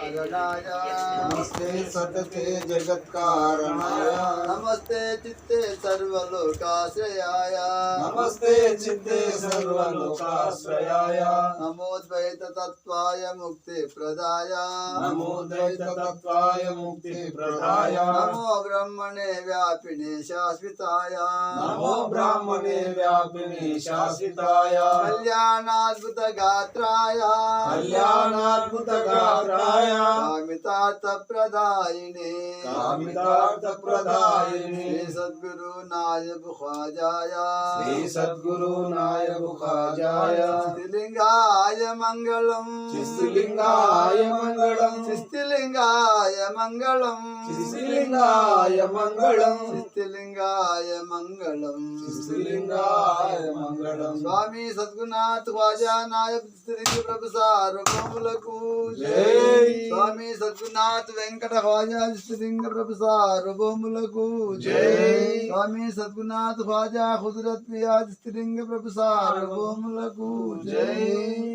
कारणाय नमस्ते सतते जगत्कारणाय नमस्ते चित्ते सर्वलोकाश्रयाय। नमस्ते चित्ते सर्वलोकाश्रयाय। नमोद्वैत तत्त्वाय मुक्तिप्रदाय नमो दैततत्त्वाय मुक्तिप्रदाय नमो ब्रह्मणे व्यापिने शाश्विताय। नमो ब्राह्मणे व्यापिने शासिताय कल्याणाद्भुतगात्राय। कल्याणाद्भुतगात्राय कामितार्थप्रदायिने कामितार्थप्रदायिने श्री सद्गुरु नायक ख्वाजाय श्री सद्गुरु नायक खाजाय स्त्रीलिङ्गाय मङ्गलम् शिस्तिलिङ्गाय मङ्गलम् स्त्रीलिङ्गाय मङ्गलम् शिस्तिलिङ्गाय मङ्गलम् स्त्रीलिङ्गाय मङ्गलम् शिस्तिलिङ्गाय स्वामी सद्गुनाथ ख्वाजा नायक श्री प्रभु सार्वभौमुलकु जय। स्वामी सद्गुनाथ वेंकट ख्वाजा श्री प्रभु सार्वभौमुलकु जय। स्वामी सद्गुनाथ ख्वाजा खुदरत पिया श्री प्रभु सार्वभौमुलकु जय।